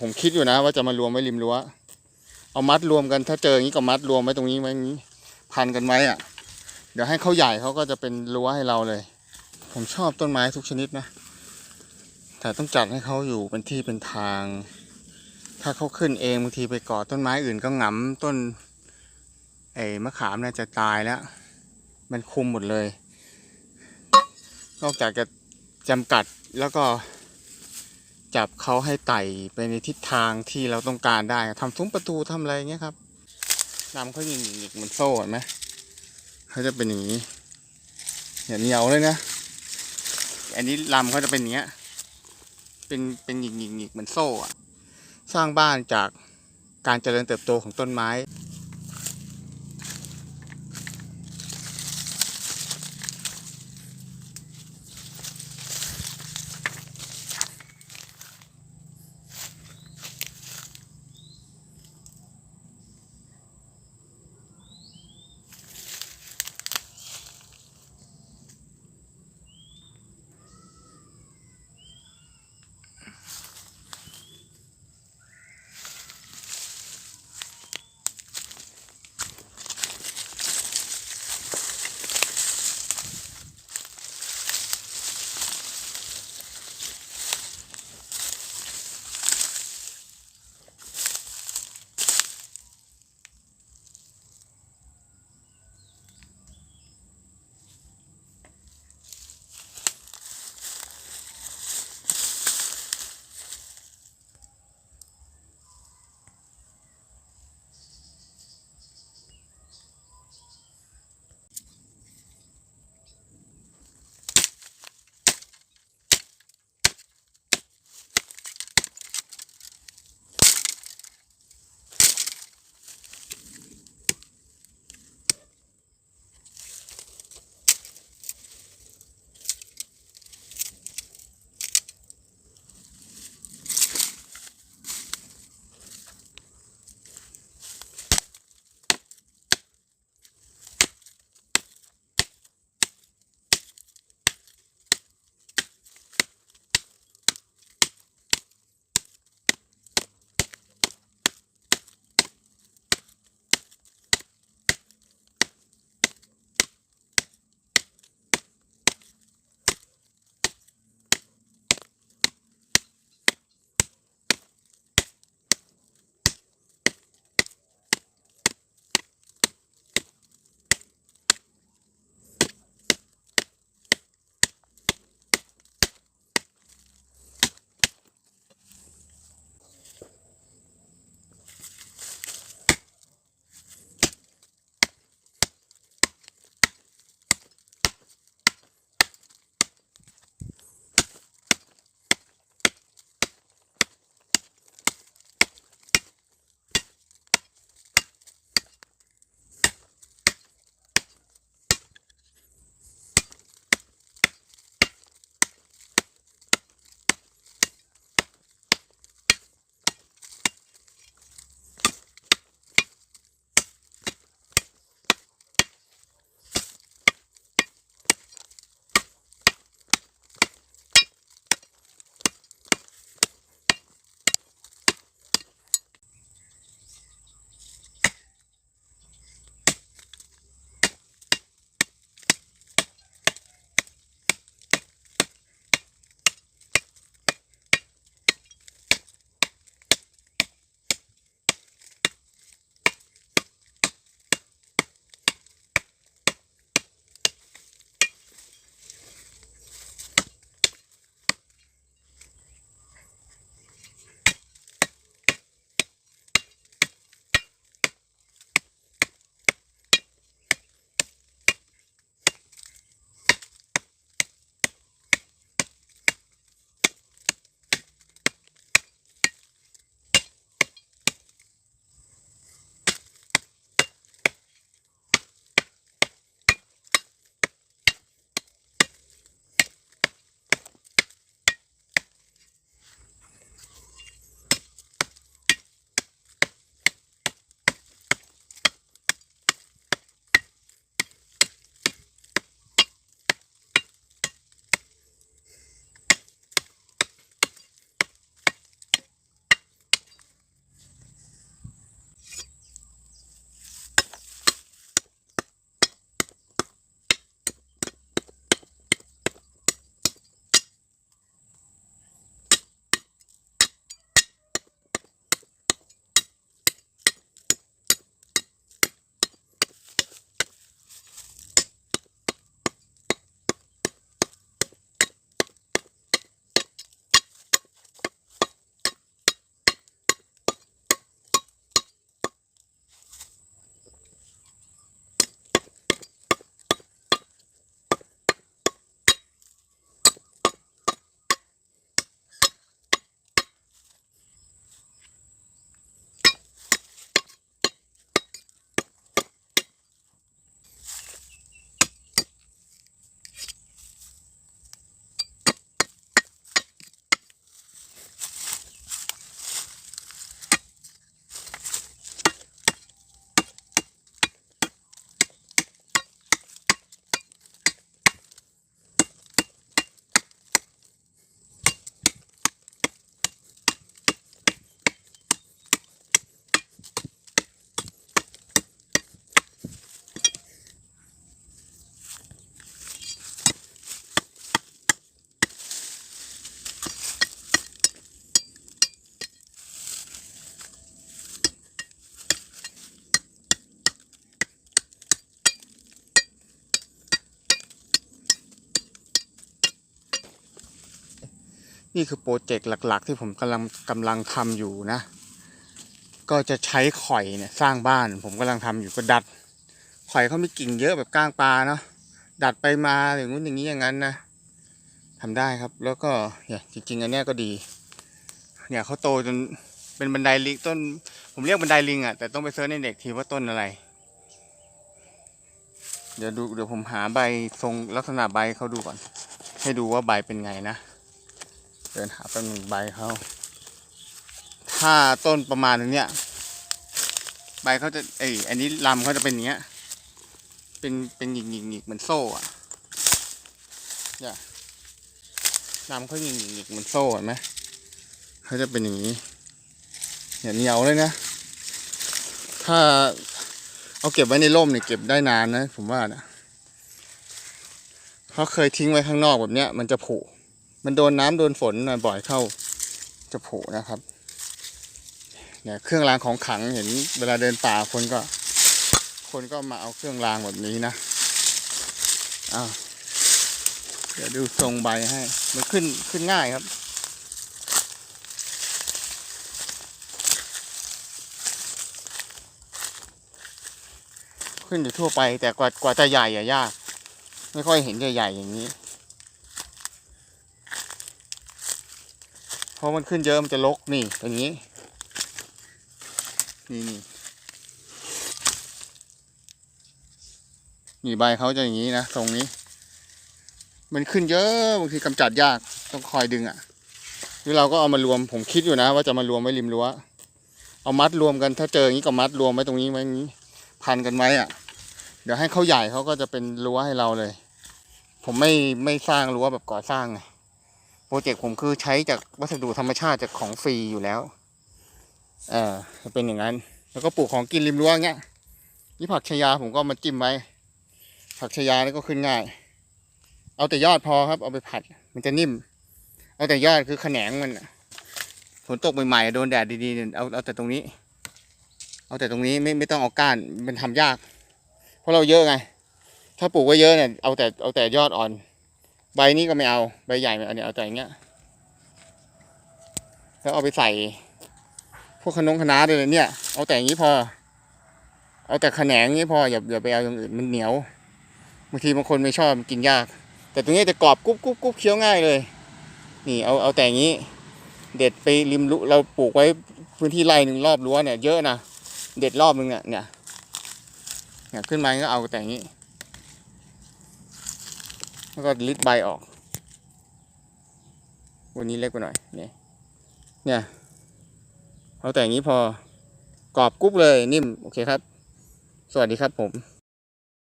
ผมคิดอยู่นะ ว่าจะมารวมไว้ริมรั้ว เอามัดรวมกันถ้าเจออย่างนี้ก็มัดรวมไว้ตรงนี้ไว้อย่างนี้ พันกันไว้อะ เดี๋ยวให้เขาใหญ่เขาก็จะเป็นรั้วให้เราเลย ผมชอบต้นไม้ทุกชนิดนะ แต่ต้องจัดให้เขาอยู่เป็นที่เป็นทาง ถ้าเขาขึ้นเองบางทีไปกาะต้นไม้อื่นก็หงำต้นไอ้มะขามเนี่ยจะตายแล้ว มันคุมหมดเลย นอกจากจะจำกัดแล้วก็ จับเขาให้ไต่ไปในทิศทางที่เราต้องการได้ทำซุ้มประตูทำอะไรเงี้ยครับลำเขายิงหยิกเหมือนโซ่เห็นไหมเขาจะเป็นอย่างนี้เนี่ยเหนียวเลยนะ อันนี้ลำเขาจะเป็นอย่างเงี้ย เป็นเป็นหยิกหยิกหยิกเหมือนโซ่อะสร้างบ้านจากการเจริญเติบโตของต้นไม้ นี่คือโปรเจกต์หลัก ๆ ที่ผมกำลังกำลังทำอยู่นะ ก็จะใช้ข่อยเนี่ยสร้างบ้าน ผมกำลังทำอยู่ก็ดัด ข่อยเขามีกิ่งเยอะแบบก้างปลาเนาะดัดไปมาอย่างงู้นอย่างนี้อย่างนั้นนะทำได้ครับแล้วก็เนี่ยจริง ๆ อันเนี้ยก็ดี เนี่ยเขาโตจนเป็นบันไดลิงต้น ผมเรียกบันไดลิงอะแต่ต้องไปเซิร์ชในเน็ตทีว่าต้นอะไร เดี๋ยวดูเดี๋ยวผมหาใบทรงลักษณะใบเขาดูก่อน ให้ดูว่าใบเป็นไงนะ เดินหาเป็นงใบเขาถ้าต้นประมาณนี้ใบเขาจะเอ้ยอันนี้ลำเขาจะเป็นอย่างเงี้ย เป็นเป็นหยิกหยิกหยิกเหมือนโซ่อะเนี่ยลำเขาหยิกหยิกหยิกเหมือนโซ่เห็นไหมเขาจะเป็นอย่างนี้เนี่ยเหนียวเลยนะ ถ้าเอาเก็บไว้ในร่มเนี่ยเก็บได้นานนะ ผมว่านะเพราะเคยทิ้งไว้ข้างนอกแบบเนี้ยมันจะผุ มันโดนน้ำโดนฝนบ่อยเข้าจะผุนะครับ เนี่ยเครื่องรางของขังเห็นเวลาเดินป่าคนก็ คนก็มาเอาเครื่องรางแบบนี้นะอ้าวเดี๋ยวดูทรงใบให้ มันขึ้นขึ้นง่ายครับ ขึ้นอยู่ทั่วไปแต่กว่ากว่าจะใหญ่อะยาก ไม่ค่อยเห็นใหญ่ๆอย่างนี้ พราะมันขึ้นเยอะมันจะลกนี่อย่างนี้ นี่นี่นี่ใบเขาจะอย่างนี้นะตรงนี้ มันขึ้นเยอะบางทีกำจัดยากต้องคอยดึงอะ่ะนี่เราก็เอามารวมผมคิดอยู่นะ ว่าจะมารวมไว้ริมรั้วเอามัดรวมกันถ้าเจออย่างนี้ก็มัดรวมไว้ตรงนี้ไว้อย่างนี้ พันกันไว้อะ่ะ เดี๋ยวให้เขาใหญ่เขาก็จะเป็นรั้วให้เราเลย ผมไม่ไม่สร้างรั้วแบบก่อสร้างไง โปรเจกต์ผมคือใช้จากวัสดุธรรมชาติจากของฟรีอยู่แล้ว เออจะเป็นอย่างนั้น แล้วก็ปลูกของกินริมรั้วเงี้ยนี่ผักชายาผมก็มาจิ้มไว้ ผักชายานี่ก็ขึ้นง่าย เอาแต่ยอดพอครับ เอาไปผัด มันจะนิ่ม เอาแต่ยอดคือแขนงมันฝนตกใหม่ๆโดนแดดดีๆเอาเอาแต่ตรงนี้ เอาแต่ตรงนี้ไม่ไม่ต้องเอาก้านมันทำยาก เพราะเราเยอะไง ถ้าปลูกไว้เยอะเนี่ยเอาแต่เอาแต่ยอดอ่อน ใบนี้ก็ไม่เอา ใบใหญ่ไม่เอาเนี่ยเอาแต่อย่างเงี้ย แล้วเอาไปใส่ พวกขนงคณะด้วยเลยเนี่ย เอาแต่อย่างนี้พอ เอาแต่แขนงนี้พออย่าอย่าไปเอาอย่างอื่นมันเหนียวบางทีบางคนไม่ชอบกินยาก แต่ตรงนี้จะกรอบกรุบกรุบกรุบเคี้ยวง่ายเลย นี่เอาเอาแต่อย่างนี้ เด็ดไปริมรั้วเราปลูกไว้พื้นที่ไร่หนึ่งรอบรั้วเนี่ยเยอะนะเด็ดรอบนึงเนี่ยเนี่ยเนี่ยขึ้นมาก็เอาแต่อย่างนี้ แล้วก็ลิดใบออก วันนี้เล็กไปหน่อยเนี่ยเนี่ยเอาแต่อย่างนี้พอกรอบกุ๊บเลยนิ่ม โอเคครับ สวัสดีครับผม